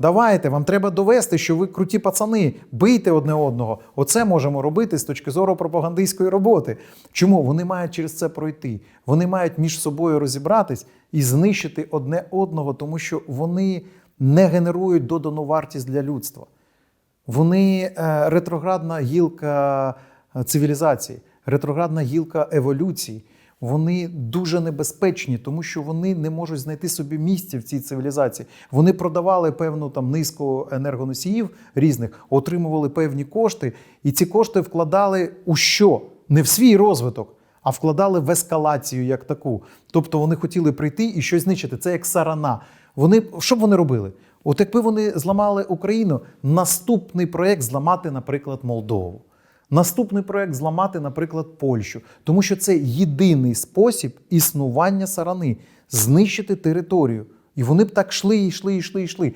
Давайте, вам треба довести, що ви круті пацани, бийте одне одного. Оце можемо робити з точки зору пропагандистської роботи. Чому? Вони мають через це пройти. Вони мають між собою розібратись і знищити одне одного, тому що вони не генерують додану вартість для людства. Вони е, ретроградна гілка е, цивілізації, ретроградна гілка еволюції. Вони дуже небезпечні, тому що вони не можуть знайти собі місця в цій цивілізації. Вони продавали певну там низку енергоносіїв різних, отримували певні кошти, і ці кошти вкладали у що? Не в свій розвиток, а вкладали в ескалацію як таку. Тобто вони хотіли прийти і щось знищити. Це як сарана. Вони що б вони робили? От якби вони зламали Україну, наступний проєкт зламати, наприклад, Молдову. Наступний проект зламати, наприклад, Польщу, тому що це єдиний спосіб існування сарани знищити територію. І вони б так йшли, йшли, йшли, йшли.